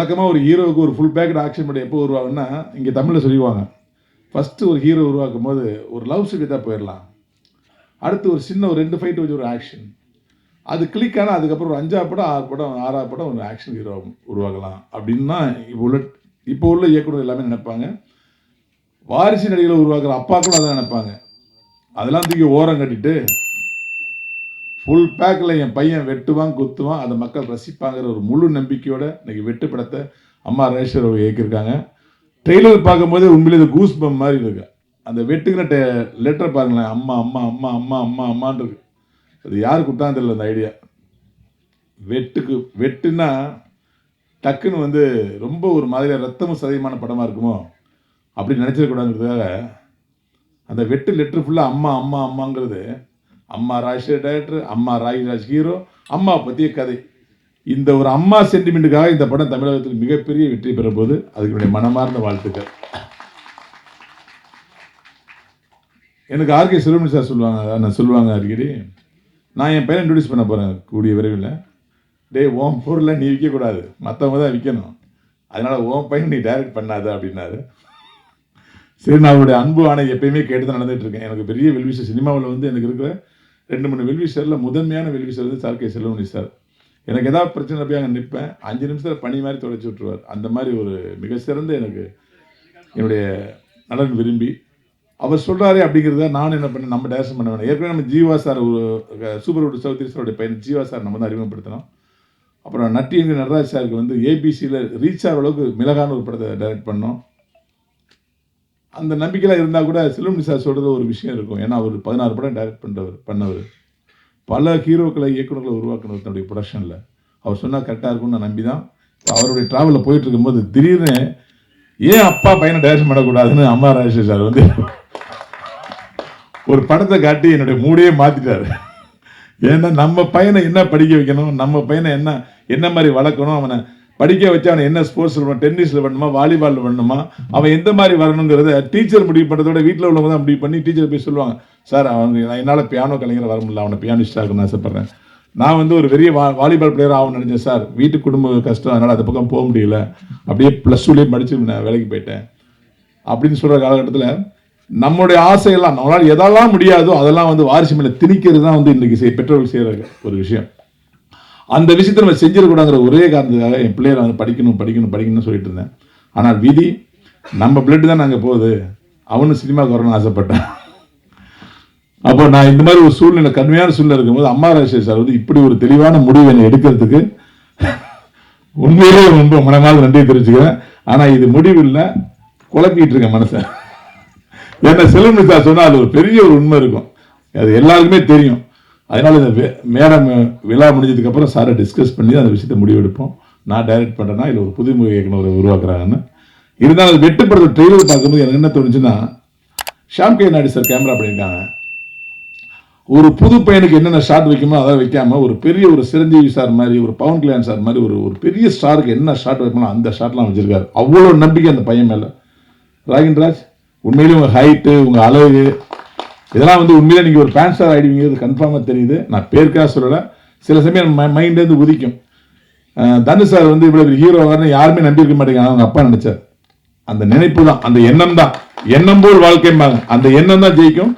வழக்கமாக ஒரு ஹீரோவுக்கு ஒரு ஃபுல் பேக்கட் ஆக்ஷன் படம் எப்போ உருவாகுன்னா இங்கே தமிழில் சொல்லிடுவாங்க. ஃபஸ்ட்டு ஒரு ஹீரோ உருவாக்கும் போது ஒரு லவ் ஸ்டோரி தான் போயிடலாம். அடுத்து ஒரு சின்ன ஒரு ரெண்டு ஃபைட் வச்சு ஒரு ஆக்ஷன் அது கிளிக் ஆனால் அதுக்கப்புறம் ஒரு அஞ்சாவது படம் ஆறு படம் ஆறாவது படம் ஒரு ஆக்ஷன் ஹீரோ உருவாகலாம் அப்படின்னா இப்போ உள்ள இப்போ உள்ள இயக்குனர் எல்லாமே நினைப்பாங்க. வாரிசு நடிகளை உருவாக்குற அப்பாக்களும் அதான் நினைப்பாங்க. அதெல்லாம் தூக்கி ஓரம் கட்டிட்டு ஃபுல் பேக்கில் என் பையன் வெட்டுவான் குத்துவான் அதை மக்கள் ரசிப்பாங்கிற ஒரு முழு நம்பிக்கையோட இன்றைக்கி வெட்டு படத்தை அம்மா ரேஷர் அவர் இயக்கியிருக்காங்க. ட்ரெய்லர் பார்க்கும்போது உண்மையிலே இது கூஸ் பம் மாதிரி இருக்கு. அந்த வெட்டுங்கிற டெ லெட்டர் பாருங்களேன் அம்மா அம்மா அம்மா அம்மா அம்மா அம்மான்னு இருக்கு. அது யார் கொடுத்தான்னு தெரியல அந்த ஐடியா வெட்டுக்கு வெட்டுனா டக்குன்னு வந்து ரொம்ப ஒரு மாதிரியாக ரத்தமும் சதயமான படமாக இருக்குமோ? அப்படி நினச்சிடக்கூடாதுங்கிறதுக்காக அந்த வெட்டு லெட்ரு ஃபுல்லாக அம்மா அம்மா அம்மாங்கிறது அம்மா ராஜேஷ் டைரக்டர் அம்மா ராஜ்ராஜ் ஹீரோ அம்மா பற்றிய கதை. இந்த ஒரு அம்மா சென்டிமெண்ட்டுக்காக இந்த படம் தமிழகத்தில் மிகப்பெரிய வெற்றி பெற போது அதுக்கு என்னுடைய மனமார்ந்த வாழ்த்துக்கள். எனக்கு ஆர்கே சுரமணி சார் சொல்லுவாங்க நான் சொல்லுவாங்க அடிக்கடி. நான் என் பையனை இன்ட்ரடியூஸ் பண்ண போகிறேன் கூடிய விரைவில். டேய் ஓம் பொருளை நீ விற்கக்கூடாது. மற்றவங்க தான் விற்கணும். அதனால் ஓம் பையன் நீ டைரக்ட் பண்ணாத அப்படின்னாரு. சரி நான் அவருடைய அன்பு ஆணை எப்பயுமே கேட்டு தான் நடந்துகிட்ருக்கேன் எனக்கு பெரிய வெல்விஷன் சினிமாவில் வந்து எனக்கு இருக்கிற ரெண்டு மூணு வெல்விஷரில் முதன்மையான வெல்விஷர் வந்து சார்கே செல்வமணி சார். எனக்கு எதாவது பிரச்சனை போய் அங்கே நிற்பேன் அஞ்சு நிமிஷத்தில் பனி மாதிரி தொலைச்சி விட்ருவார் அந்த மாதிரி ஒரு மிக சிறந்த எனக்கு என்னுடைய நலன் விரும்பி. அவர் சொல்கிறாரே அப்படிங்கிறத நான் என்ன பண்ணேன் நம்ம டேரக்ஷன் பண்ண வேணாம். ஏற்கனவே நம்ம ஜீவா சார் ஒரு சூப்பர் வுட் சௌத்ரி சாருடைய பையன் ஜீவா சார் நம்ம தான் அறிமுகப்படுத்தினோம். அப்புறம் நட்டி என்கிற நடராஜ் சாருக்கு வந்து ஏபிசியில் ரீச் ஆகிற அளவுக்கு மிளகான ஒரு படத்தை டைரக்ட் பண்ணோம். அந்த நம்பிக்கையில் இருந்தால் கூட செல்வம் சார் சொல்கிறது ஒரு விஷயம் இருக்கும். ஏன்னா அவர் பதினாறு படம் டைரக்ட் பண்ணுறவர் பண்ணவர். பல ஹீரோக்களை இயக்குநர்களை உருவாக்குனவர் தன்னுடைய ப்ரொடக்ஷனில் அவர் சொன்னால் கரெக்டாக இருக்கும்னு நான் நம்பி தான் அவருடைய ட்ராவலில் போயிட்டு இருக்கும்போது திடீர்னு ஏன் அப்பா பையனை டைரக்ஷன் பண்ணக்கூடாதுன்னு அம்மா ராஜேஷ் சார் வந்து ஒரு படத்தை காட்டி என்னுடைய மூடையே மாற்றிட்டார் ஏன்னா நம்ம பையனை என்ன படிக்க வைக்கணும்? நம்ம பையனை என்ன என்ன மாதிரி வளர்க்கணும்? அவனை படிக்க வச்சு அவனை என்ன ஸ்போர்ட்ஸில் டென்னிஸில் பண்ணணுமா வாலிபாலில் பண்ணணுமா அவன் எந்த மாதிரி வரணுங்கிறத டீச்சர் முடிவு பண்ணுறத விட வீட்டில் உள்ளவங்க தான் முடிவு பண்ணி டீச்சர் போய் சொல்லுவாங்க சார் அவங்க நான் என்னால் பியானோ கலைஞர் வர முடியல அவனை பியானிஸ்டாக இருக்கணும்னு ஆசைப்பட்றேன். நான் வந்து ஒரு பெரிய வா வாலிபால் பிளேயர் ஆகணும்னு நினச்சேன் சார் வீட்டு குடும்ப கஷ்டம் அதனால் அந்த பக்கம் போக முடியல. அப்படியே ப்ளஸ் டூலேயே படித்து நான் வேலைக்கு போயிட்டேன். அப்படின்னு சொல்கிற காலகட்டத்தில் நம்முடைய ஆசையெல்லாம் நம்மளால் எதெல்லாம் முடியாதோ அதெல்லாம் வந்து வாரிசு மேலே திணிக்கிறது தான் வந்து இன்றைக்கி செய் பெற்றோர்கள் செய்கிற ஒரு விஷயம். அந்த விஷயத்தை நம்ம செஞ்சிடக்கூடாங்கிற ஒரே காரணத்துக்காக என் பிள்ளைகளை வந்து படிக்கணும் படிக்கணும் படிக்கணும்னு சொல்லிட்டு இருந்தேன் ஆனால் விதி நம்ம பிளட்டு தான் நாங்கள் போகுது. அவனும் சினிமாவுக்கு வரணும்னு ஆசைப்பட்டேன். அப்போ நான் இந்த மாதிரி ஒரு சூழ்நிலை கடுமையான சூழ்நிலை இருக்கும்போது அம்மா ராஜேஷ் சார் வந்து இப்படி ஒரு தெளிவான முடிவு என்னை எடுக்கிறதுக்கு உண்மையிலேயே ரொம்ப மனமால் நன்றியை தெரிவிச்சுக்கிறேன். ஆனால் இது முடிவு இல்லை குழப்பிட்டு இருக்கேன் மனசை. ஏன்னா செல்வமணி சார் சொன்னால் அது ஒரு பெரிய ஒரு உண்மை இருக்கும். அது எல்லாருக்குமே தெரியும். அதனால் இந்த வே- மேடம் விழா முடிஞ்சதுக்கப்புறம் சாரை டிஸ்கஸ் பண்ணி அந்த விஷயத்தை முடிவெடுப்போம். நான் டைரக்ட் பண்ணுறேன்னா இல்லை ஒரு புதுமுக இயக்குனர் உருவாக்குறாங்கன்னு. இருந்தாலும் அது வெட்டுப்படுற ட்ரெய்லர் பார்க்கும்போது எனக்கு என்ன தோணுச்சுன்னா Sham K Naidu sir camera பண்ணியிருக்காங்க ஒரு புது பையனுக்கு என்னென்ன ஷாட் வைக்குமோ அதை வைக்காமல் ஒரு பெரிய ஒரு சிரஞ்சீவி சார் மாதிரி ஒரு பவன் கல்யாண் சார் மாதிரி ஒரு ஒரு பெரிய ஸ்டாருக்கு என்ன ஷாட் வைக்கணும் அந்த ஷாட்லாம் வச்சுருக்காரு. அவ்வளோ நம்பிக்கை அந்த பையன் மேலே. ராகின்ராஜ் உண்மையிலேயே உங்கள் ஹைட்டு உங்கள் அளவு இதெல்லாம் வந்து உண்மையிலே நீங்கள் ஒரு ஃபேன் ஸ்டார் ஆகிடுவீங்கிறது கன்ஃபார்மாக தெரியுது. நான் பேருக்காக சொல்லலை. சில சமயம் மைண்ட்லேருந்து உதிக்கும். தனு சார் வந்து இவ்வளோ ஹீரோ வரணும் யாருமே நம்பியிருக்க மாட்டேங்க அவங்க அப்பா நினைச்சார். அந்த நினைப்பு தான் அந்த எண்ணம் தான். எண்ணம் போல் வாழ்க்கைம்பாங்க. அந்த எண்ணம் தான் ஜெயிக்கும்.